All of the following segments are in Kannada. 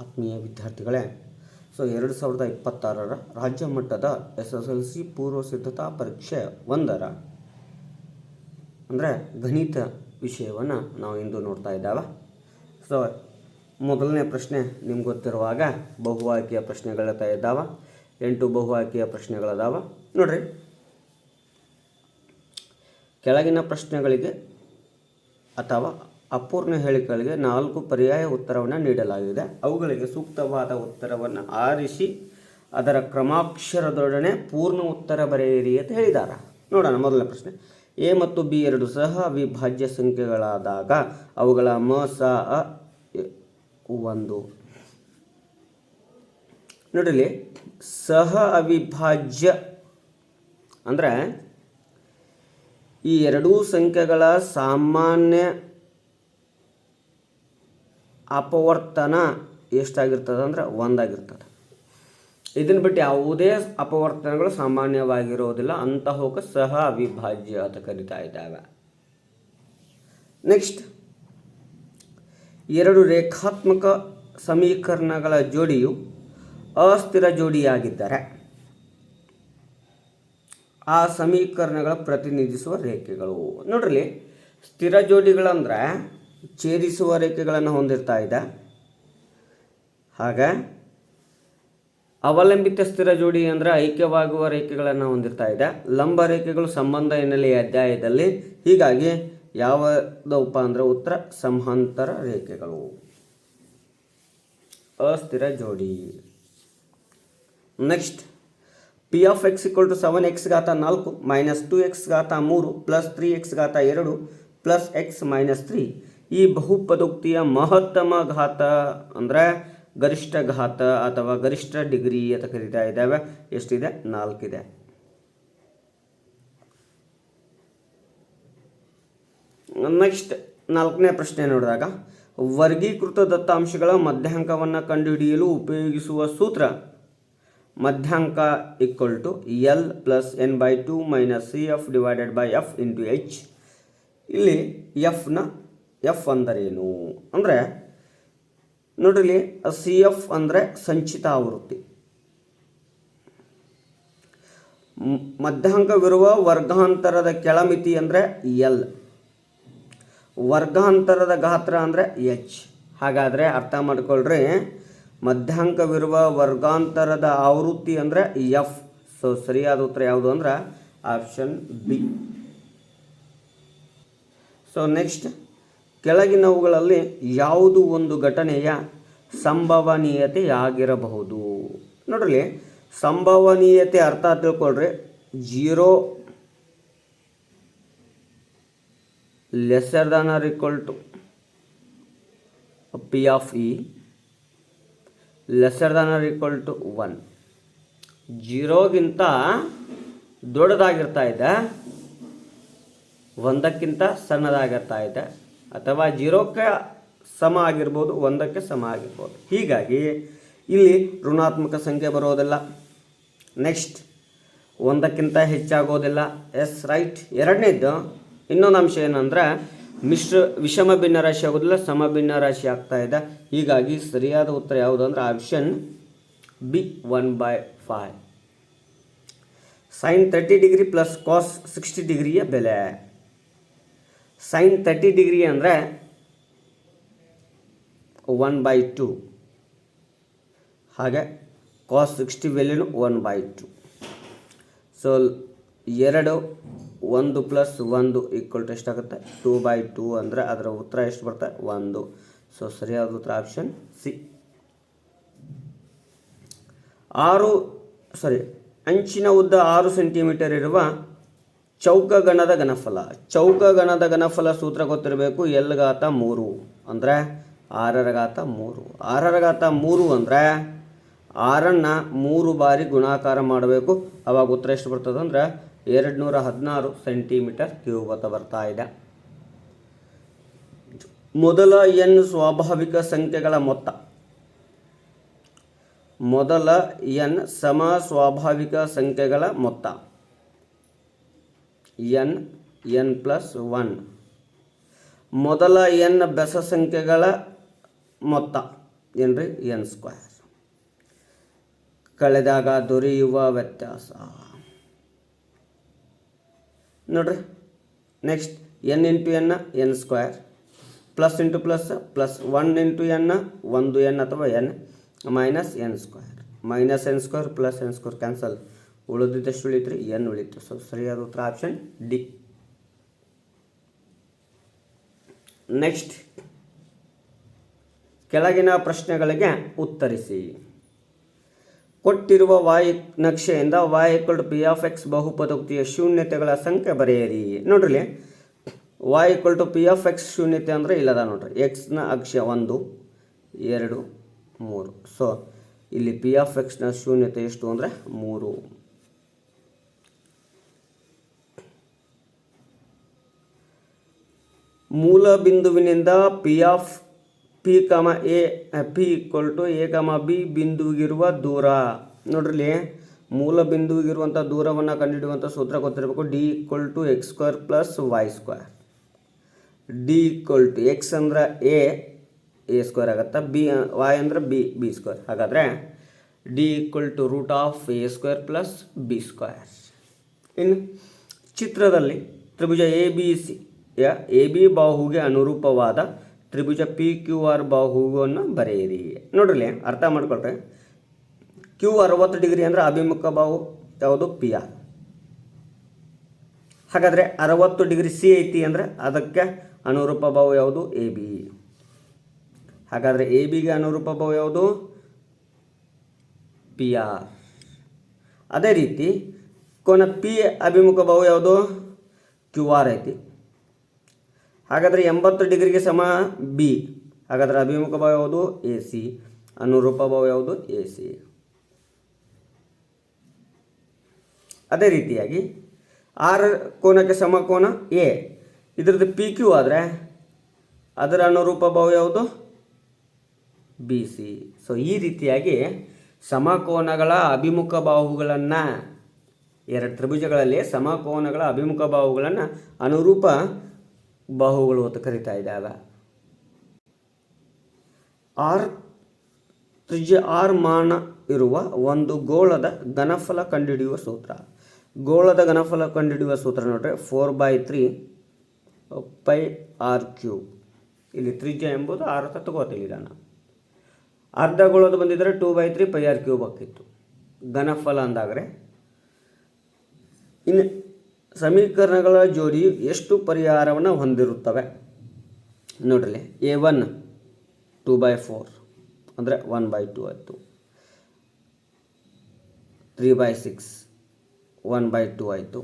ಆತ್ಮೀಯ ವಿದ್ಯಾರ್ಥಿಗಳೇ, ಸೊ ಎರಡು ಸಾವಿರದ ಇಪ್ಪತ್ತಾರರ ರಾಜ್ಯ ಮಟ್ಟದ ಎಸ್ ಎಸ್ ಎಲ್ ಸಿ ಪೂರ್ವ ಸಿದ್ಧತಾ ಪರೀಕ್ಷೆ ಒಂದರ, ಅಂದರೆ ಗಣಿತ ವಿಷಯವನ್ನು ನಾವು ಇಂದು ನೋಡ್ತಾ ಇದ್ದಾವೆ. ಸೊ ಮೊದಲನೇ ಪ್ರಶ್ನೆ ನಿಮ್ಗೆ ಗೊತ್ತಿರುವಾಗ ಬಹು ಆಯ್ಕೆಯ ಪ್ರಶ್ನೆಗಳಿರ್ತಾ ಇದ್ದಾವೆ, ಎಂಟು ಬಹು ಆಯ್ಕೆಯ ಪ್ರಶ್ನೆಗಳದಾವ ನೋಡ್ರಿ. ಕೆಳಗಿನ ಪ್ರಶ್ನೆಗಳಿಗೆ ಅಥವಾ ಅಪೂರ್ಣ ಹೇಳಿಕೆಗಳಿಗೆ ನಾಲ್ಕು ಪರ್ಯಾಯ ಉತ್ತರವನ್ನು ನೀಡಲಾಗಿದೆ. ಅವುಗಳಿಗೆ ಸೂಕ್ತವಾದ ಉತ್ತರವನ್ನು ಆರಿಸಿ, ಅದರ ಕ್ರಮಾಕ್ಷರದೊಡನೆ ಪೂರ್ಣ ಉತ್ತರ ಬರೆಯಿರಿ ಅಂತ ಹೇಳಿದ್ದಾರೆ ನೋಡೋಣ ಮೊದಲನೇ ಪ್ರಶ್ನೆ. ಎ ಮತ್ತು ಬಿ ಎರಡು ಸಹ ಅವಿಭಾಜ್ಯ ಸಂಖ್ಯೆಗಳಾದಾಗ ಅವುಗಳ ಮ, ಸ, ಅ ಒಂದು. ನೋಡಿಲಿ ಸಹ ಅವಿಭಾಜ್ಯ ಅಂದರೆ ಈ ಎರಡೂ ಸಂಖ್ಯೆಗಳ ಸಾಮಾನ್ಯ ಅಪವರ್ತನ ಎಷ್ಟಾಗಿರ್ತದೆ ಅಂದ್ರೆ ಒಂದಾಗಿರ್ತದೆ. ಇದನ್ನು ಬಿಟ್ಟು ಯಾವುದೇ ಅಪವರ್ತನಗಳು ಸಾಮಾನ್ಯವಾಗಿರೋದಿಲ್ಲ, ಅಂತಹವಕ್ಕೆ ಸಹ ಅವಿಭಾಜ್ಯ ಅಂತ ಕರಿತಾ ಇದ್ದಾವೆ. ನೆಕ್ಸ್ಟ್ ಎರಡು ರೇಖಾತ್ಮಕ ಸಮೀಕರಣಗಳ ಜೋಡಿಯು ಅಸ್ಥಿರ ಜೋಡಿಯಾಗಿದ್ದರೆ ಆ ಸಮೀಕರಣಗಳ ಪ್ರತಿನಿಧಿಸುವ ರೇಖೆಗಳು. ನೋಡ್ರಿ ಸ್ಥಿರ ಜೋಡಿಗಳಂದ್ರೆ ಛೇದಿಸುವ ರೇಖೆಗಳನ್ನು ಹೊಂದಿರ್ತಾ ಇದೆ. ಹಾಗೆ ಅವಲಂಬಿತ ಸ್ಥಿರ ಜೋಡಿ ಅಂದರೆ ಐಕ್ಯವಾಗುವ ರೇಖೆಗಳನ್ನು ಹೊಂದಿರ್ತಾ ಇದೆ. ಲಂಬ ರೇಖೆಗಳು ಸಂಬಂಧ ಹಿನ್ನೆಲೆಯ ಅಧ್ಯಾಯದಲ್ಲಿ ಹೀಗಾಗಿ ಯಾವುದಪ್ಪ ಅಂದರೆ ಉತ್ತರ ಸಮಾಂತರ ರೇಖೆಗಳು. ಅಸ್ಥಿರ ಜೋಡಿ. Next P of X equal to seven X ಘಾತ ನಾಲ್ಕು ಮೈನಸ್ ಟು ಎಕ್ಸ್ ಘಾತ ಮೂರು ಪ್ಲಸ್ ತ್ರೀ ಎಕ್ಸ್ ಘಾತ ಎರಡು ಪ್ಲಸ್ ಎಕ್ಸ್ ಮೈನಸ್ ತ್ರೀ ಈ ಬಹುಪದೋಕ್ತಿಯ ಮಹತ್ತಮ ಘಾತ ಅಂದರೆ ಗರಿಷ್ಠ ಘಾತ ಅಥವಾ ಗರಿಷ್ಠ ಡಿಗ್ರಿ ಅಂತ ಕರೀತಾ ಇದ್ದಾವೆ. ಎಷ್ಟಿದೆ? ನಾಲ್ಕಿದೆ. ನೆಕ್ಸ್ಟ್ ನಾಲ್ಕನೇ ಪ್ರಶ್ನೆ ನೋಡಿದಾಗ, ವರ್ಗೀಕೃತ ದತ್ತಾಂಶಗಳ ಮಧ್ಯಾಂಕವನ್ನು ಕಂಡುಹಿಡಿಯಲು ಉಪಯೋಗಿಸುವ ಸೂತ್ರ ಮಧ್ಯಾಂಕ equal to L plus N by two minus C F divided by F into H ಇಲ್ಲಿ ಎಫ್ನ ಎಫ್ ಅಂದರೇನು? ಅಂದರೆ ನೋಡ್ರಿ ಸಿ ಎಫ್ ಅಂದರೆ ಸಂಚಿತ ಆವೃತ್ತಿ. ಮಧ್ಯಾಂಕವಿರುವ ವರ್ಗಾಂತರದ ಕೆಳಮಿತಿ ಅಂದರೆ ಎಲ್ ವರ್ಗಾಂತರದ ಗಾತ್ರ ಅಂದರೆ ಎಚ್ ಹಾಗಾದರೆ ಅರ್ಥ ಮಾಡ್ಕೊಳ್ರಿ. ಮಧ್ಯಾಂಕವಿರುವ ವರ್ಗಾಂತರದ ಆವೃತ್ತಿ ಅಂದರೆ ಎಫ್ ಸೊ ಸರಿಯಾದ ಉತ್ತರ ಯಾವುದು ಅಂದ್ರೆ ಆಪ್ಷನ್ ಬಿ ಸೊ ನೆಕ್ಸ್ಟ್ ಕೆಳಗಿನವುಗಳಲ್ಲಿ ಯಾವುದು ಒಂದು ಘಟನೆಯ ಸಂಭವನೀಯತೆಯಾಗಿರಬಹುದು? ನೋಡ್ರಿ, ಸಂಭವನೀಯತೆ ಅರ್ಥ ತಿಳ್ಕೊಳ್ರಿ. Zero lesser than or equal to P of E lesser than or equal to one ಜೀರೋಗಿಂತ ದೊಡ್ಡದಾಗಿರ್ತಾ ಇದೆ, ಒಂದಕ್ಕಿಂತ ಸಣ್ಣದಾಗಿರ್ತಾ ಇದೆ. ಅಥವಾ ಜೀರೋಕ್ಕೆ ಸಮ ಆಗಿರ್ಬೋದು, ಒಂದಕ್ಕೆ ಸಮ ಆಗಿರ್ಬೋದು. ಹೀಗಾಗಿ ಇಲ್ಲಿ ಋಣಾತ್ಮಕ ಸಂಖ್ಯೆ ಬರೋದಿಲ್ಲ. ನೆಕ್ಸ್ಟ್ ಒಂದಕ್ಕಿಂತ ಹೆಚ್ಚಾಗೋದಿಲ್ಲ. ಎಸ್ ರೈಟ್ ಎರಡನೇದು ಇನ್ನೊಂದು ಅಂಶ ಏನಂದ್ರೆ, ಮಿಶ್ರ ವಿಷಮ ಭಿನ್ನ ರಾಶಿ ಆಗೋದಿಲ್ಲ, ಸಮ ಭಿನ್ನ ರಾಶಿ ಆಗ್ತಾ ಇದೆ. ಹೀಗಾಗಿ ಸರಿಯಾದ ಉತ್ತರ ಯಾವುದು ಅಂದ್ರೆ option B one by five sine thirty degree plus cos sixty ಡಿಗ್ರಿಯ ಬೆಲೆ. ಸೈನ್ ತರ್ಟಿ ಡಿಗ್ರಿ ಅಂದರೆ ಒನ್ ಬೈ ಟು ಹಾಗೆ ಕಾಸ್ ಸಿಕ್ಸ್ಟಿ ವ್ಯಾಲ್ಯೂನು ಒನ್ ಬೈ ಟು ಸೊ ಎರಡು, ಒಂದು ಪ್ಲಸ್ ಒಂದು ಈಕ್ವಲ್ ಟು ಎಷ್ಟಾಗುತ್ತೆ? ಟೂ ಬೈ ಟೂ ಅಂದರೆ ಅದರ ಉತ್ತರ ಎಷ್ಟು ಬರುತ್ತೆ? ಒಂದು. ಸೊ ಸರಿಯಾದ ಉತ್ತರ ಆಪ್ಷನ್ ಸಿ ಆರು ಸಾರಿ ಅಂಚಿನ ಉದ್ದ ಆರು ಸೆಂಟಿಮೀಟರ್ ಇರುವ ಚೌಕಗಣದ ಘನಫಲ. ಚೌಕಗಣದ ಘನಫಲ ಸೂತ್ರ ಗೊತ್ತಿರಬೇಕು. ಎಲ್ ಘಾತ ಮೂರು ಅಂದರೆ ಆರರ ಘಾತ ಮೂರು. ಆರರ ಘಾತ ಮೂರು ಅಂದರೆ ಆರನ್ನ ಮೂರು ಬಾರಿ ಗುಣಾಕಾರ ಮಾಡಬೇಕು. ಅವಾಗ ಉತ್ತರ ಎಷ್ಟು ಬರ್ತದೆ ಅಂದ್ರೆ ಎರಡು ನೂರ ಹದಿನಾರು ಸೆಂಟಿಮೀಟರ್ ಕ್ಯೂಬ್ ಅಂತ ಬರ್ತಾ ಇದೆ. ಮೊದಲ ಎನ್ ಸ್ವಾಭಾವಿಕ ಸಂಖ್ಯೆಗಳ ಮೊತ್ತ. ಮೊದಲ ಎನ್ ಸಮ ಸ್ವಾಭಾವಿಕ ಸಂಖ್ಯೆಗಳ ಮೊತ್ತ. N N plus one. ಮೊದಲ ಎನ್ ಬೆಸ ಸಂಖ್ಯೆಗಳ ಮೊತ್ತ, ಏನ್ರಿ? N square. ಕಳೆದಾಗ ದೊರೆಯುವ ವ್ಯತ್ಯಾಸ. ನೋಡ್ರಿ, next N into N N square. Plus into plus plus one into N, ಒಂದು ಎನ್ ಅಥವಾ N minus N square. Minus N square, plus N square cancel. ಉಳಿದಿದ್ದಷ್ಟು ಉಳಿತ್ರಿ ಎನ್ ಉಳಿತು? ಸೊ, ಸರಿಯಾದ ಉತ್ತರ ಆಪ್ಷನ್ ಡಿ. ನೆಕ್ಸ್ಟ್ ಕೆಳಗಿನ ಪ್ರಶ್ನೆಗಳಿಗೆ ಉತ್ತರಿಸಿ. ಕೊಟ್ಟಿರುವ ವಾಯು ನಕ್ಷೆಯಿಂದ Y equal P of X ಬಹುಪದೋಕ್ತಿಯ ಶೂನ್ಯತೆಗಳ ಸಂಖ್ಯೆ ಬರೆಯಿರಿ. ನೋಡ್ರಿ Y equal to P of X ಶೂನ್ಯತೆ ಅಂದರೆ ಇಲ್ಲದ ನೋಡ್ರಿ. ಎಕ್ಸ್ನ ಅಕ್ಷ ಒಂದು, ಎರಡು, ಮೂರು. ಸೊ ಇಲ್ಲಿ ಪಿ ಆಫ್ ಎಕ್ಸ್ನ ಶೂನ್ಯತೆ ಎಷ್ಟು ಅಂದರೆ ಮೂರು. ಮೂಲ ಬಿಂದುವಿನಿಂದ P of P comma A P equal to A comma B ಬಿಂದುವಿಗಿರುವ ದೂರ. ನೋಡ್ರಿ ಮೂಲ ಬಿಂದುವಿಗಿರುವಂಥ ದೂರವನ್ನು ಕಂಡುಹಿಡಿಯುವಂಥ ಸೂತ್ರ ಗೊತ್ತಿರಬೇಕು. D equal to X square plus Y square D equal to X ಅಂದ್ರೆ ಎ ಎ ಸ್ಕ್ವೇರ್ ಆಗುತ್ತೆ. ಬಿ ವೈ ಅಂದ್ರೆ ಬಿ ಬಿ ಸ್ಕ್ವೇರ್ ಹಾಗಾದರೆ D equal to root of A square plus B square ಇನ್ನು ಚಿತ್ರದಲ್ಲಿ ತ್ರಿಭುಜ ಎ ಬಿ ಸಿ ಯ, ಎ, ಬಿ ಬಾಹುಗೆ ಅನುರೂಪವಾದ ತ್ರಿಭುಜ ಪಿ ಕ್ಯೂ ಆರ್ ಬಾಹುವನ್ನು ಬರೆಯಿರಿ. ನೋಡ್ರಿ ಅರ್ಥ ಮಾಡ್ಕೊಳ್ರಿ. ಕ್ಯೂ ಅರವತ್ತು ಡಿಗ್ರಿ ಅಂದರೆ ಅಭಿಮುಖ ಬಾಹು, ಯಾವುದು? ಪಿ ಆರ್ ಹಾಗಾದರೆ ಅರವತ್ತು ಡಿಗ್ರಿ ಸಿ ಐತಿ ಅಂದರೆ ಅದಕ್ಕೆ ಅನುರೂಪ ಬಾಹು ಯಾವುದು? A, B. ಹಾಗಾದರೆ ಎ ಬಿಗೆ ಅನುರೂಪ ಬಾಹು ಯಾವುದು? ಪಿ ಆರ್ ಅದೇ ರೀತಿ ಕೋನ ಪಿ ಅಭಿಮುಖ ಬಾಹು ಯಾವುದು? ಕ್ಯೂ ಆರ್ ಐತಿ. ಹಾಗಾದರೆ ಎಂಬತ್ತು ಡಿಗ್ರಿಗೆ ಸಮ ಬಿ. ಹಾಗಾದರೆ ಅಭಿಮುಖ ಭಾವ ಯಾವುದು? A C. ಅನುರೂಪ ಭಾವ ಯಾವುದು? A C. ಅದೇ ರೀತಿಯಾಗಿ ಆರ್ ಕೋನಕ್ಕೆ ಸಮ ಕೋನ ಎ. ಇದರದ್ದು ಪಿ ಕ್ಯೂ ಆದರೆ ಅದರ ಅನುರೂಪ ಭಾವ ಯಾವುದು? B C. ಸೊ ಈ ರೀತಿಯಾಗಿ ಸಮಕೋನಗಳ ಅಭಿಮುಖ ಬಾಹುಗಳನ್ನು, ಎರಡು ತ್ರಿಭುಜಗಳಲ್ಲಿ ಸಮಕೋನಗಳ ಅಭಿಮುಖ ಬಾಹುಗಳನ್ನು ಅನುರೂಪ ಬಾಹುಗಳು ಅಂತ ಕರಿತಾ ಇದ್ದಾವೆ. ಆರ್ ತ್ರಿಜ್ಯ ಆರ್ ಮಾನ ಇರುವ ಒಂದು ಗೋಳದ ಘನಫಲ ಕಂಡುಹಿಡಿಯುವ ಸೂತ್ರ. ಗೋಳದ ಘನಫಲ ಕಂಡುಹಿಡಿಯುವ ಸೂತ್ರ ನೋಡ್ರೆ four by three pi R cube ಇಲ್ಲಿ ತ್ರಿಜ್ಯ ಎಂಬುದು ಆರ್ ಅಂತ ತಗೋತೀನಿ ನಾನು ಅರ್ಧ ಗೋಳದ ಬಂದಿದ್ದರೆ two by three pi R cube ಹಾಕಿತ್ತು ಘನಫಲ ಅಂದಾಗ್ರೆ. ಇನ್ನು ಸಮೀಕರಣಗಳ ಜೋಡಿಯು ಎಷ್ಟು ಪರಿಹಾರವನ್ನು ಹೊಂದಿರುತ್ತವೆ? ನೋಡ್ರಿ A one two by four ಅಂದರೆ ಒನ್ ಬೈ ಟೂ ಆಯಿತು. Three by six one by two ಆಯಿತು.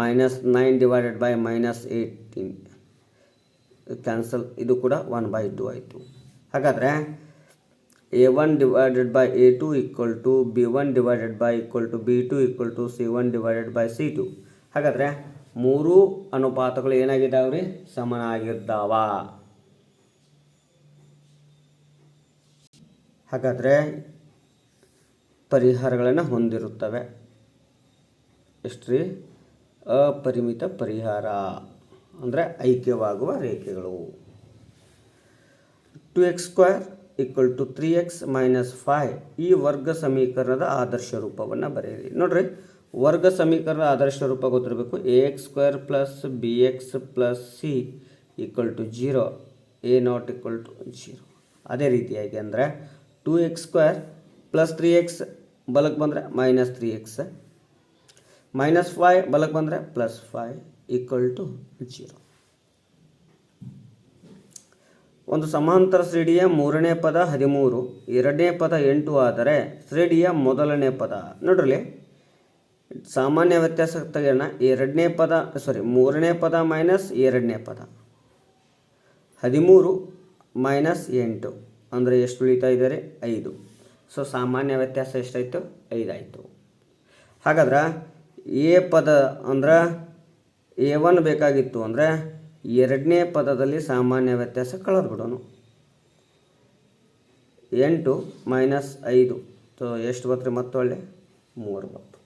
Minus nine divided by minus eighteen cancel ಇದು ಕೂಡ ಒನ್ ಬೈ ಟೂ ಆಯಿತು. ಹಾಗಾದರೆ A one divided by A two equal to B one divided by equal to B two equal to C one divided by C two ಹಾಗಾದರೆ ಮೂರು ಅನುಪಾತಗಳು ಏನಾಗಿದ್ದಾವೆ ರೀ ಸಮನಾಗಿದ್ದಾವ. ಹಾಗಾದರೆ ಪರಿಹಾರಗಳನ್ನು ಹೊಂದಿರುತ್ತವೆ. ಎಷ್ಟು ರೀ ಅಪರಿಮಿತ ಪರಿಹಾರ, ಅಂದರೆ ಐಕ್ಯವಾಗುವ ರೇಖೆಗಳು. Two X square equal to three X minus five ಈ ವರ್ಗ ಸಮೀಕರಣದ ಆದರ್ಶ ರೂಪವನ್ನು ಬರೆಯಿರಿ. ನೋಡ್ರಿ, ವರ್ಗ ಸಮೀಕರಣದ ಆದರ್ಶ ರೂಪ ಗೊತ್ತಿರಬೇಕು. A X square plus B X plus C equal to zero A not equal to zero ಅದೇ ರೀತಿಯಾಗಿ ಅಂದರೆ two X square plus three X ಬಲಕ್ಕೆ ಬಂದರೆ minus three X minus five ಬಲಕ್ಕೆ ಬಂದರೆ plus five equal to zero ಒಂದು ಸಮಾಂತರ ಶ್ರೇಣಿಯ ಮೂರನೇ ಪದ ಹದಿಮೂರು, ಎರಡನೇ ಪದ ಎಂಟು ಆದರೆ ಶ್ರೇಣಿಯ ಮೊದಲನೇ ಪದ. ನೋಡ್ರಲ್ಲಿ, ಸಾಮಾನ್ಯ ವ್ಯತ್ಯಾಸ ತೆಗೆಯೋಣ. ಎರಡನೇ ಪದ ಸಾರಿ ಮೂರನೇ ಪದ ಮೈನಸ್ ಎರಡನೇ ಪದ. ಹದಿಮೂರು ಮೈನಸ್ ಎಂಟು ಅಂದರೆ ಎಷ್ಟು ಉಳಿತಾ ಇದ್ದಾರೆ? ಐದು. ಸೊ ಸಾಮಾನ್ಯ ವ್ಯತ್ಯಾಸ ಎಷ್ಟಾಯಿತು? ಐದಾಯಿತು. ಹಾಗಾದ್ರೆ, ಎ ಪದ ಅಂದ್ರೆ ಎ ಒನ್ ಬೇಕಾಗಿತ್ತು ಅಂದರೆ ಎರಡನೇ ಪದದಲ್ಲಿ ಸಾಮಾನ್ಯ ವ್ಯತ್ಯಾಸ ಕಳೆದು ಬಿಡೋಣ ಎಂಟು ಮೈನಸ್ ಐದು. ಸೊ ಎಷ್ಟು ಬರ್ತದೆ ಮತ್ತೊಳ್ಳೆ? ಮೂರು ಬತ್ತು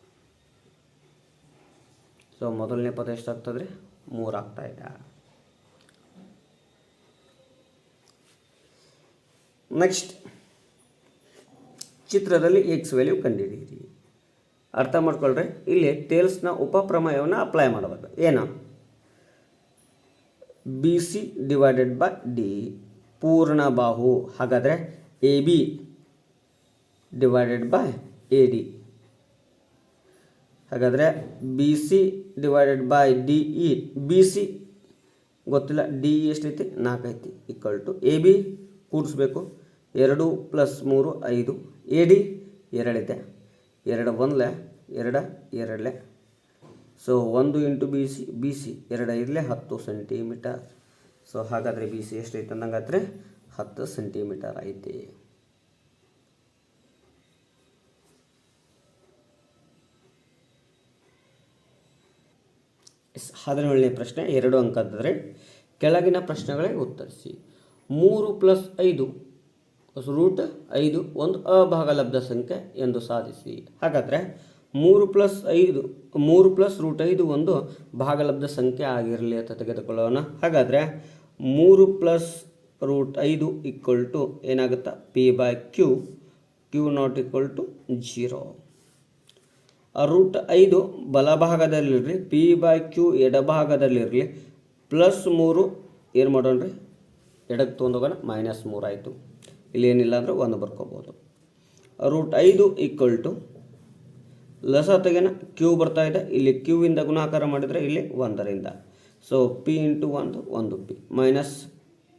ಸೊ ಮೊದಲನೇ ಪದ ಎಷ್ಟಾಗ್ತದೆ ಮೂರು ಆಗ್ತಾ ಇದೆ. ನೆಕ್ಸ್ಟ್ ಚಿತ್ರದಲ್ಲಿ ಎಕ್ಸ್ ವ್ಯಾಲ್ಯೂ ಕಂಡುಹಿಡಿಯಿರಿ ಅರ್ಥ ಮಾಡ್ಕೊಳ್ರಿ. ಇಲ್ಲಿ ಟೇಲ್ಸ್ನ ಉಪಪ್ರಮೇಯವನ್ನು ಅಪ್ಲೈ ಮಾಡಬೇಕು. ಏನು? B C divided by D ಪೂರ್ಣ ಬಾಹು ಹಾಗಾದರೆ A B divided by A D ಹಾಗಾದರೆ B C divided by D E B C ಗೊತ್ತಿಲ್ಲ ಡಿ ಇ ಎಷ್ಟೈತಿ? ನಾಲ್ಕು ಐತಿ. ಈಕ್ವಲ್ ಟು ಎ ಬಿ ಕೂಡಿಸ್ಬೇಕು. ಎರಡು ಪ್ಲಸ್ ಮೂರು, ಐದು. ಎ ಡಿ ಎರಡಿದೆ ಎರಡು ಒಂದ್ಲೆ, ಎರಡು ಎರಡಲೆ. ಸೊ ಒಂದು into B C B C ಎರಡು ಇರಲಿ ಹತ್ತು ಸೆಂಟಿಮೀಟರ್ ಸೊ ಹಾಗಾದರೆ ಬಿ ಸಿ ಎಷ್ಟೈತೆ ಅಂದಂಗಾದ್ರೆ ಹತ್ತು ಸೆಂಟಿಮೀಟರ್ ಐತಿ. ಹದಿನೇಳನೇ ಪ್ರಶ್ನೆ. ಎರಡು ಅಂಕದ್ದಾದರೆ ಕೆಳಗಿನ ಪ್ರಶ್ನೆಗಳಿಗೆ ಉತ್ತರಿಸಿ. ಮೂರು ಪ್ಲಸ್ ಐದು ರೂಟ್ ಐದು ಒಂದು ಅಭಾಗಲಬ್ಧ ಸಂಖ್ಯೆ ಎಂದು ಸಾಧಿಸಿ. ಹಾಗಾದರೆ ಮೂರು ಪ್ಲಸ್ ಐದು, ಮೂರು ಪ್ಲಸ್ ರೂಟ್ ಐದು ಒಂದು ಭಾಗಲಬ್ಧ ಸಂಖ್ಯೆ ಆಗಿರಲಿ ಅಂತ ತೆಗೆದುಕೊಳ್ಳೋಣ. ಹಾಗಾದರೆ ಮೂರು ಪ್ಲಸ್ ರೂಟ್ ಐದು equal to ಏನಾಗುತ್ತಾ? P by Q Q not equal to zero. Root ಐದು ಬಲಭಾಗದಲ್ಲಿರಲಿ, ಪಿ ಬೈ ಕ್ಯೂ ಎಡಭಾಗದಲ್ಲಿರಲಿ, ಪ್ಲಸ್ ಮೂರು ಏನು ಮಾಡೋಣ ರೀ? ಎಡಕ್ಕೆ ತೊಗೊಂಡೋಗೋಣ, ಮೈನಸ್ ಮೂರು ಆಯಿತು ಇಲ್ಲಿ ಏನಿಲ್ಲ ಅಂದರೆ ಒಂದು ಬರ್ಕೋಬೋದು. ರೂಟ್ ಐದು ಈಕ್ವಲ್ ಟು ಲಸ ತೆಗೆನ ಕ್ಯೂ ಬರ್ತಾ ಇದೆ. ಇಲ್ಲಿ ಕ್ಯೂ ಇಂದ ಗುಣಾಕಾರ ಮಾಡಿದರೆ ಇಲ್ಲಿ ಒಂದರಿಂದ. ಸೊ ಪಿ ಇಂಟು ಒಂದು ಒಂದು ಪಿ ಮೈನಸ್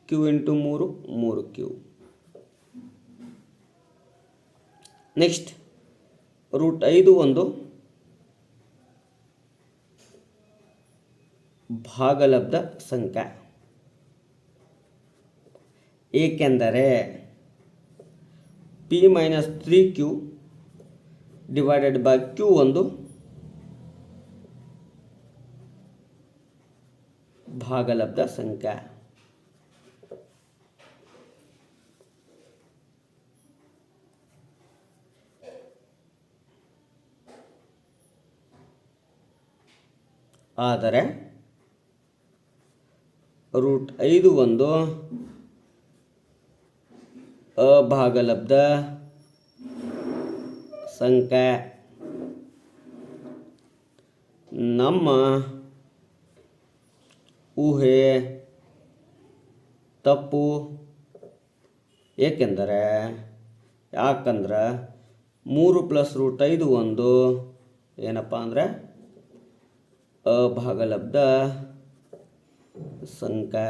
ಕ್ಯೂ ಇಂಟು ಮೂರು ಮೂರು ಕ್ಯೂ ನೆಕ್ಸ್ಟ್ ರೂಟ್ ಐದು ಒಂದು ಭಾಗಲಬ್ಧ ಸಂಖ್ಯೆ. ಏಕೆಂದರೆ P minus three Q divided by Q ಒಂದು ಭಾಗಲಬ್ಧ ಸಂಖ್ಯೆ. ಆದರೆ ರೂಟ್ ಐದು ಒಂದು ಅಭಾಗಲಬ್ಧ ಸಂಖ್ಯೆ ನಮ್ಮ ಊಹೆ ತಪ್ಪು. ಏಕೆಂದರೆ ಯಾಕಂದ್ರೆ ಮೂರು ಪ್ಲಸ್ ರೂಟ್ ಐದು ಒಂದು ಏನಪ್ಪ ಅಂದರೆ ಅಭಾಗಲಬ್ಧ ಸಂಖ್ಯೆ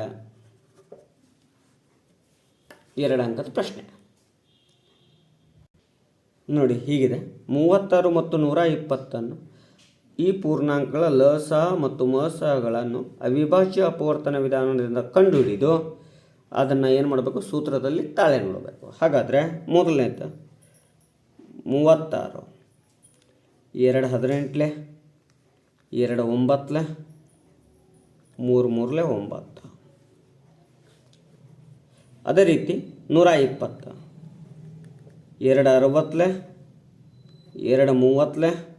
ಎರಡು ಅಂಕದ ಪ್ರಶ್ನೆ. ನೋಡಿ, ಹೀಗಿದೆ. ಮೂವತ್ತಾರು ಮತ್ತು ನೂರ ಇಪ್ಪತ್ತನ್ನು. ಈ ಪೂರ್ಣಾಂಕಗಳ ಲ, ಸ ಮತ್ತು ಮ, ಸಗಳನ್ನು ಅವಿಭಾಜ್ಯ ಅಪವರ್ತನ ವಿಧಾನದಿಂದ ಕಂಡುಹಿಡಿದು ಅದನ್ನು ಏನು ಮಾಡಬೇಕು? ಸೂತ್ರದಲ್ಲಿ ತಾಳೆ ನೋಡಬೇಕು. ಹಾಗಾದರೆ ಮೊದಲನೇದು ಮೂವತ್ತಾರು. ಎರಡು ಹದಿನೆಂಟ್ಲೆ, ಎರಡು ಒಂಬತ್ತಲೆ, ಮೂರು ಮೂರಲೆ ಒಂಬತ್ತು. ಅದೇ ರೀತಿ ನೂರ ಇಪ್ಪತ್ತು. ಎರಡು ಅರವತ್ತಲೆ, ಎರಡು ಮೂವತ್ತಲೆ,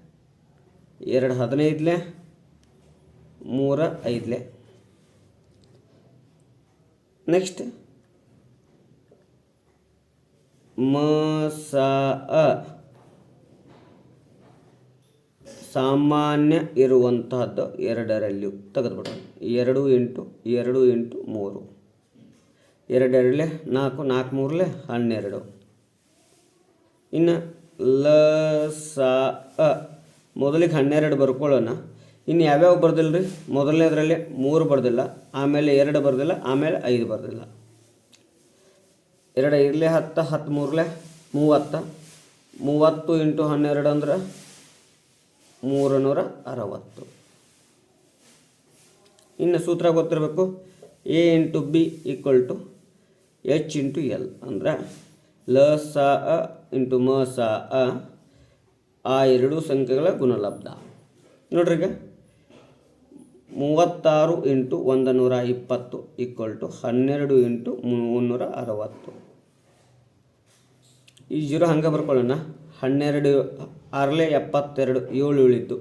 ಎರಡು ಹದಿನೈದಲೆ, ಮೂರ ಐದಲೆ. ನೆಕ್ಸ್ಟ್ ಮ, ಸ, ಅ. ಸಾಮಾನ್ಯ ಇರುವಂತಹದ್ದು ಎರಡರಲ್ಲಿಯೂ ತೆಗೆದುಬಿಡೋಣ. ಎರಡು ಎಂಟು ಎರಡು ಎಂಟು ಮೂರು. ಎರಡೆರಡಲೆ, ನಾಲ್ಕು ನಾಲ್ಕು ಮೂರಲೆ, ಹನ್ನೆರಡು. ಇನ್ನು ಲ, ಸ, ಅ. ಮೊದಲಿಗೆ ಹನ್ನೆರಡು ಬರ್ಕೊಳ್ಳೋಣ. ಇನ್ನು ಯಾವ್ಯಾವ ಬರ್ದಿಲ್ಲ ರೀ ಮೊದಲನೇದರಲ್ಲಿ ಮೂರು ಬರ್ದಿಲ್ಲ, ಆಮೇಲೆ ಎರಡು ಬರ್ದಿಲ್ಲ, ಆಮೇಲೆ ಐದು ಬರ್ದಿಲ್ಲ. ಎರಡು ಐದಲೆ ಹತ್ತು ಹತ್ತು ಮೂರಲೆ ಮೂವತ್ತು. ಮೂವತ್ತು ಇಂಟು ಹನ್ನೆರಡು ಅಂದ್ರೆ ಮೂರು ನೂರ ಅರವತ್ತು. ಇನ್ನು ಸೂತ್ರ ಗೊತ್ತಿರಬೇಕು? A into B equal to H into L ಅಂದ್ರೆ ಲ, ಸ, ಅ ಇಂಟು ಮ, ಸ, ಅ. ಆ ಎರಡು ಸಂಖ್ಯೆಗಳ ಗುಣಲಬ್ಧ. ನೋಡ್ರಿ ಈಗ. ಮೂವತ್ತಾರು ಇಂಟು ಒಂದು ನೂರ ಇಪ್ಪತ್ತು ಈಕ್ವಲ್ ಟು ಹನ್ನೆರಡು ಇಂಟು ಮುನ್ನೂರ ಅರವತ್ತು. ಈ ಜೀರೋ ಹಂಗೆ ಬರ್ಕೊಳ್ಳೋಣ. ಹನ್ನೆರಡು, ಆರಲೆ ಎಪ್ಪತ್ತೆರಡು, ಏಳು ಉಳಿತು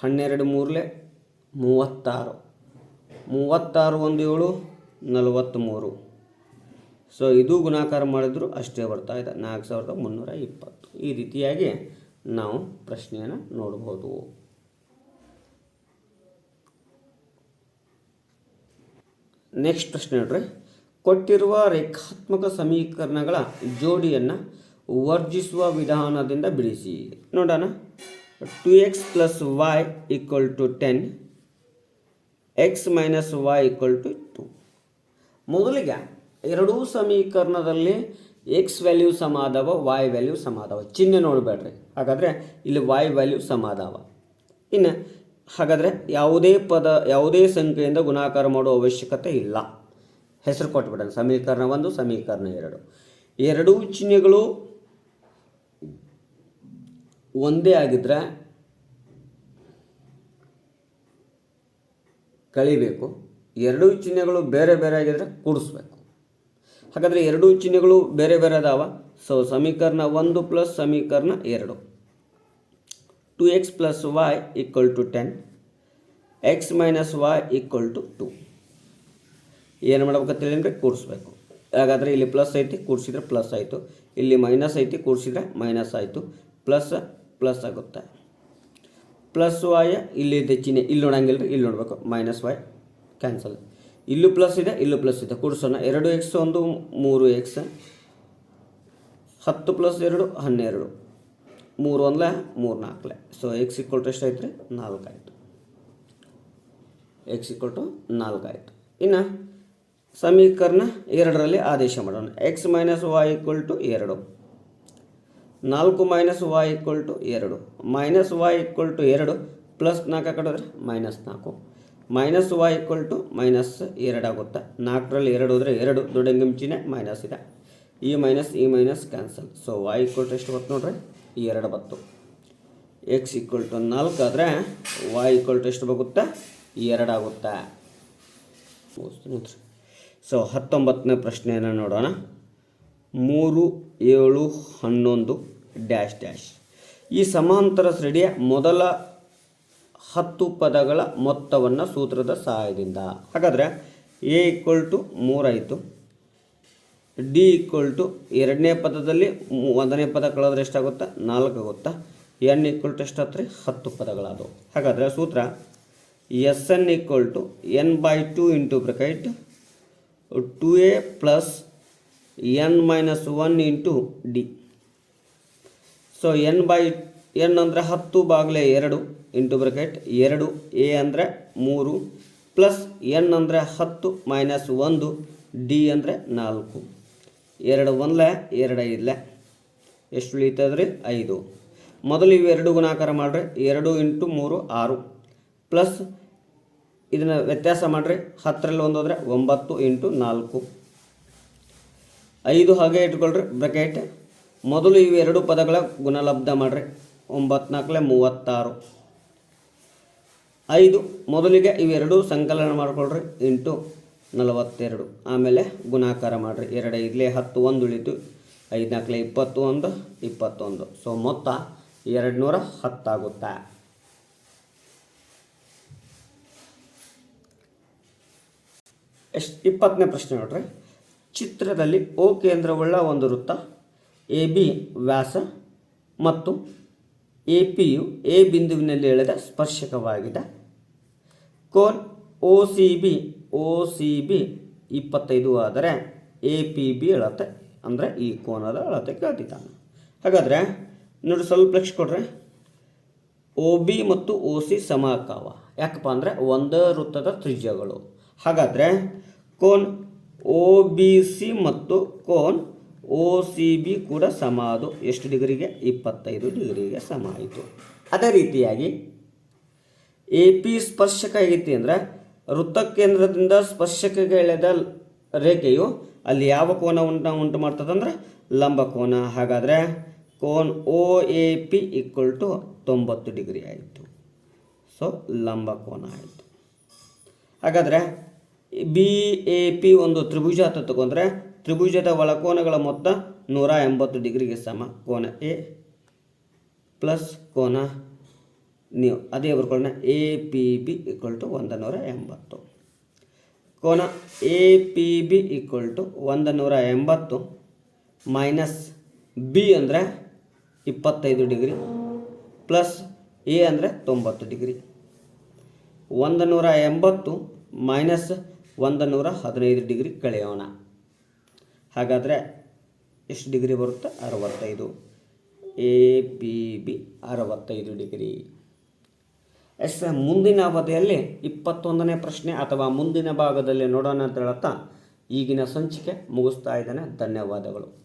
ಹನ್ನೆರಡು ಮೂರಲೆ ಮೂವತ್ತಾರು. ಮೂವತ್ತಾರು ಒಂದು ಏಳು ನಲವತ್ತ್ಮೂರು ಸೊ ಇದು ಗುಣಾಕಾರ ಮಾಡಿದ್ರು ಅಷ್ಟೇ ಬರ್ತಾ ಇದೆ. ನಾಲ್ಕು ಸಾವಿರದ ಮುನ್ನೂರ ಇಪ್ಪತ್ತು. ಈ ರೀತಿಯಾಗಿ ನಾವು ಪ್ರಶ್ನೆಯನ್ನು ನೋಡ್ಬೋದು. ನೆಕ್ಸ್ಟ್ ಪ್ರಶ್ನೆ ನೋಡ್ರಿ. ಕೊಟ್ಟಿರುವ ರೇಖಾತ್ಮಕ ಸಮೀಕರಣಗಳ ಜೋಡಿಯನ್ನು ವರ್ಜಿಸುವ ವಿಧಾನದಿಂದ ಬಿಡಿಸಿ. ನೋಡೋಣ. Two X plus Y equal to ten X minus Y equal to two ಮೊದಲಿಗೆ ಎರಡೂ ಸಮೀಕರಣದಲ್ಲಿ ಎಕ್ಸ್ ವ್ಯಾಲ್ಯೂ ಸಮಾದವ ವಾಯ್ ವ್ಯಾಲ್ಯೂ ಸಮಾದವ. ಚಿಹ್ನೆ ನೋಡಬೇಡ್ರಿ. ಹಾಗಾದರೆ ಇಲ್ಲಿ ವೈ ವ್ಯಾಲ್ಯೂ ಸಮಾದವ. ಇನ್ನು ಹಾಗಾದರೆ ಯಾವುದೇ ಪದ, ಯಾವುದೇ ಸಂಖ್ಯೆಯಿಂದ ಗುಣಾಕಾರ ಮಾಡುವ ಅವಶ್ಯಕತೆ ಇಲ್ಲ. ಹೆಸರು ಕೊಟ್ಬಿಡೋಣ. ಸಮೀಕರಣ ಒಂದು, ಸಮೀಕರಣ ಎರಡು. ಎರಡೂ ಚಿಹ್ನೆಗಳು ಒಂದೇ ಆಗಿದ್ರೆ ಕಳಿಬೇಕು. ಎರಡೂ ಚಿಹ್ನೆಗಳು ಬೇರೆ ಬೇರೆ ಆಗಿದ್ರೆ ಕೂಡಿಸ್ಬೇಕು. ಹಾಗಾದರೆ ಎರಡೂ ಚಿಹ್ನೆಗಳು ಬೇರೆ ಬೇರೆ ಅದಾವ. ಸೊ ಸಮೀಕರಣ ಒಂದು ಪ್ಲಸ್ ಸಮೀಕರಣ ಎರಡು. Two X plus Y equal to ten X minus Y equal to two ಏನು ಮಾಡ್ಬೇಕಂತೇಳಿ ಅಂದರೆ ಕೂರಿಸ್ಬೇಕು. ಹಾಗಾದರೆ ಇಲ್ಲಿ ಪ್ಲಸ್ ಐತಿ, ಕೂರಿಸಿದ್ರೆ ಪ್ಲಸ್ ಆಯಿತು. ಇಲ್ಲಿ ಮೈನಸ್ ಐತಿ, ಕೂರಿಸಿದ್ರೆ ಮೈನಸ್ ಆಯಿತು. ಪ್ಲಸ್ ಪ್ಲಸ್ ಆಗುತ್ತೆ. ಪ್ಲಸ್ ವಾಯ ಇಲ್ಲಿ ಚಿಹ್ನೆ, ಇಲ್ಲಿ ನೋಡಂಗಿಲ್ಲ ರೀ ಇಲ್ಲಿ ನೋಡಬೇಕು. ಮೈನಸ್ ವೈ ಕ್ಯಾನ್ಸಲ್ ಇಲ್ಲೂ ಪ್ಲಸ್ ಇದೆ, ಇಲ್ಲೂ ಪ್ಲಸ್ ಇದೆ. ಕೂಡಿಸೋಣ. ಎರಡು ಎಕ್ಸ್ ಒಂದು, ಮೂರು ಎಕ್ಸ್ ಹತ್ತು ಪ್ಲಸ್ ಎರಡು, ಹನ್ನೆರಡು. ಮೂರು ಒಂದ್ಲೆ, ಮೂರು ನಾಲ್ಕಲೆ. ಸೊ ಎಕ್ಸ್ ಇಕ್ವಲ್ ಟು ಎಷ್ಟು ಆಯ್ತು ರೀ ನಾಲ್ಕು ಎಕ್ಸ್ ಇಕ್ವಲ್ ಟು ನಾಲ್ಕು ಇನ್ನು ಸಮೀಕರಣ ಎರಡರಲ್ಲಿ ಆದೇಶ ಮಾಡೋಣ. X minus Y equal to ಎರಡು. ನಾಲ್ಕು ಮೈನಸ್ ವೈ ಈಕ್ವಲ್ ಟು ಎರಡು. ಮೈನಸ್ ವೈ ಈಕ್ವಲ್ ಟು ಎರಡು ಪ್ಲಸ್ ನಾಲ್ಕು ಕಡಿದ್ರೆ ಮೈನಸ್ ನಾಲ್ಕು. Minus Y equal to minus ಎರಡು ಆಗುತ್ತೆ? ನಾಲ್ಕರಲ್ಲಿ ಎರಡು ಹೋದರೆ ಎರಡು, ದೊಡ್ಡ ಚಿಹ್ನೆ ಮೈನಸ್ ಇದೆ. ಈ ಮೈನಸ್ ಈ minus cancel so Y equal to ಎಷ್ಟು ಬತ್ತು ನೋಡ್ರಿ? ಈ ಎರಡು ಬತ್ತು. ಎಕ್ಸ್ ಈಕ್ವಲ್ ಟು ನಾಲ್ಕು ಆದರೆ ವೈ ಈಕ್ವಲ್ ಟು ಎಷ್ಟು ಬರುತ್ತೆ? ಎರಡು ಆಗುತ್ತೆ? ನೋಡ್ರಿ. ಸೊ ಹತ್ತೊಂಬತ್ತನೇ ಪ್ರಶ್ನೆಯನ್ನು ನೋಡೋಣ. ಮೂರು, ಏಳು, ಹನ್ನೊಂದು ಡ್ಯಾಶ್ ಡ್ಯಾಶ್ ಈ ಸಮಾಂತರ ಶ್ರೇಣಿಯ ಮೊದಲ ಹತ್ತು ಪದಗಳ ಮೊತ್ತವನ್ನು ಸೂತ್ರದ ಸಹಾಯದಿಂದ. ಹಾಗಾದರೆ ಎ ಈಕ್ವಲ್ ಟು ಮೂರಾಯಿತು ಡಿ ಈಕ್ವಲ್ ಟು ಎರಡನೇ ಪದದಲ್ಲಿ ಒಂದನೇ ಪದ ಕಳೆದ್ರೆ ಎಷ್ಟಾಗುತ್ತೆ? ನಾಲ್ಕು ಆಗುತ್ತಾ. ಎನ್ ಈಕ್ವಲ್ ಟು ಎಷ್ಟಾಗ್ತದೆ ರೀ ಹತ್ತು ಪದಗಳಾದವು. ಹಾಗಾದರೆ ಸೂತ್ರ S N equal to N by two into bracket two A plus N minus one into D. So N by N ಅಂದರೆ ಹತ್ತು ಬಾಗಿಲೆ ಎರಡು. ಇಂಟು ಬ್ರಕೆಟ್ ಎರಡು ಎ ಅಂದರೆ ಮೂರು ಪ್ಲಸ್ ಎನ್ ಅಂದರೆ ಹತ್ತು ಮೈನಸ್ ಒಂದು ಡಿ ಅಂದರೆ ನಾಲ್ಕು. ಎರಡು ಒಂದ್ಲೆ, ಎರಡು ಐದ್ಲೆ. ಎಷ್ಟು ಉಳಿತದೆ ರೀ ಐದು. ಮೊದಲು ಇವೆರಡು ಗುಣಾಕಾರ ಮಾಡಿರಿ. ಎರಡು ಇಂಟು ಮೂರು, ಆರು. ಪ್ಲಸ್ ಇದನ್ನು ವ್ಯತ್ಯಾಸ ಮಾಡಿರಿ. ಹತ್ತರಲ್ಲಿ ಒಂದು ಒಂಬತ್ತು ಇಂಟು ನಾಲ್ಕು. ಐದು ಹಾಗೆ ಇಟ್ಕೊಳ್ರಿ ಬ್ರಕೆಟ್. ಮೊದಲು ಇವೆರಡು ಪದಗಳ ಗುಣಲಬ್ಧ ಮಾಡಿರಿ. ಒಂಬತ್ನಾಲ್ಕಲೆ ಮೂವತ್ತಾರು. ಐದು. ಮೊದಲಿಗೆ ಇವೆರಡು ಸಂಕಲನ ಮಾಡ್ಕೊಳ್ರಿ. ಇಂಟು ನಲವತ್ತೆರಡು. ಆಮೇಲೆ ಗುಣಾಕಾರ ಮಾಡಿರಿ. ಎರಡು ಐದಲೇ ಹತ್ತು, ಒಂದು ಉಳಿತು. ಐದು ನಾಲ್ಕಲೆ ಇಪ್ಪತ್ತು, ಒಂದು ಇಪ್ಪತ್ತೊಂದು. ಸೊ ಮೊತ್ತ ಎರಡು ನೂರ ಹತ್ತಾಗುತ್ತೆ? ಎಷ್ಟು? ಇಪ್ಪತ್ತನೇ ಪ್ರಶ್ನೆ ನೋಡ್ರಿ. ಚಿತ್ರದಲ್ಲಿ ಓ ಕೇಂದ್ರವುಳ್ಳ ಒಂದು ವೃತ್ತ, ಎ ಬಿ ವ್ಯಾಸ ಮತ್ತು ಎ ಪಿಯು ಎ ಬಿಂದುವಿನಲ್ಲಿ ಎಳೆದ ಸ್ಪರ್ಶಕವಾಗಿದೆ. Cone O C B O C B ಇಪ್ಪತ್ತೈದು ಆದರೆ ಎ ಪಿ ಬಿ ಅಳತೆ, ಅಂದರೆ ಈ ಕೋನದ ಅಳತೆ ಕೇಳ್ತಿದ್ದಾನೆ. ಹಾಗಾದರೆ ನೋಡಿ, ಸ್ವಲ್ಪ ಲಕ್ಷ ಕೊಡ್ರೆ. ಒ ಬಿ ಮತ್ತು ಒ ಸಿ ಸಮಕಾವ ಯಾಕಪ್ಪ ಅಂದರೆ ಒಂದೇ ವೃತ್ತದ ತ್ರಿಜ್ಯಗಳು. ಹಾಗಾದರೆ ಕೋನ್ ಒ ಬಿ ಸಿ ಮತ್ತು ಕೋನ್ ಒ ಸಿ ಬಿ ಕೂಡ ಸಮ ಅದು. ಎಷ್ಟು ಡಿಗ್ರಿಗೆ? ಇಪ್ಪತ್ತೈದು ಡಿಗ್ರಿಗೆ ಸಮ ಆಯಿತು. ಅದೇ ರೀತಿಯಾಗಿ ಎ ಪಿ ಸ್ಪರ್ಶಕ ಅಂದರೆ ವೃತ್ತ ಕೇಂದ್ರದಿಂದ ಸ್ಪರ್ಶಕಗೆ ಎಳೆದ ರೇಖೆಯು ಅಲ್ಲಿ ಯಾವ ಕೋನ ಉಂಟ ಉಂಟು ಮಾಡ್ತದಂದ್ರೆ ಲಂಬ ಕೋನ. ಹಾಗಾದರೆ cone O A P equal to ತೊಂಬತ್ತು ಡಿಗ್ರಿ ಆಯಿತು. ಸೊ ಲಂಬ ಕೋನ ಆಯಿತು. ಹಾಗಾದರೆ ಬಿ ಎ ಪಿ ಒಂದು ತ್ರಿಭುಜ ಅಂತ ತಗೊಂಡ್ರೆ ತ್ರಿಭುಜದ ಒಳಕೋನಗಳ ಮೊತ್ತ ನೂರ ಎಂಬತ್ತು ಡಿಗ್ರಿಗೆ ಸಮ. ಕೋನ ಎ ಪ್ಲಸ್ ಕೋನ ನೀವು ಅದೇ ಬರ್ಕೊಳ್ಳೋಣ. A P B equal to ಒಂದು ನೂರ ಎಂಬತ್ತು. ಕೋನ A P B equal to ಒಂದು ನೂರ ಎಂಬತ್ತು ಮೈನಸ್ ಬಿ ಅಂದರೆ ಇಪ್ಪತ್ತೈದು ಡಿಗ್ರಿ ಪ್ಲಸ್ ಎ ಅಂದರೆ ತೊಂಬತ್ತು ಡಿಗ್ರಿ. ಒಂದು ನೂರ ಎಂಬತ್ತು ಮೈನಸ್ ಒಂದು ನೂರ ಹದಿನೈದು ಡಿಗ್ರಿ ಕಳೆಯೋಣ. ಹಾಗಾದರೆ ಎಷ್ಟು ಡಿಗ್ರಿ ಬರುತ್ತೆ? ಅರವತ್ತೈದು. ಎ, ಪಿ, ಬಿ, ಅರವತ್ತೈದು ಡಿಗ್ರಿ. ಎಸ್ ಮುಂದಿನ ಅವಧಿಯಲ್ಲಿ ಇಪ್ಪತ್ತೊಂದನೇ ಪ್ರಶ್ನೆ ಅಥವಾ ಮುಂದಿನ ಭಾಗದಲ್ಲಿ ನೋಡೋಣ ಅಂತ ಹೇಳುತ್ತಾ ಈಗಿನ ಸಂಚಿಕೆ ಮುಗಿಸ್ತಾ ಇದ್ದೇನೆ. ಧನ್ಯವಾದಗಳು.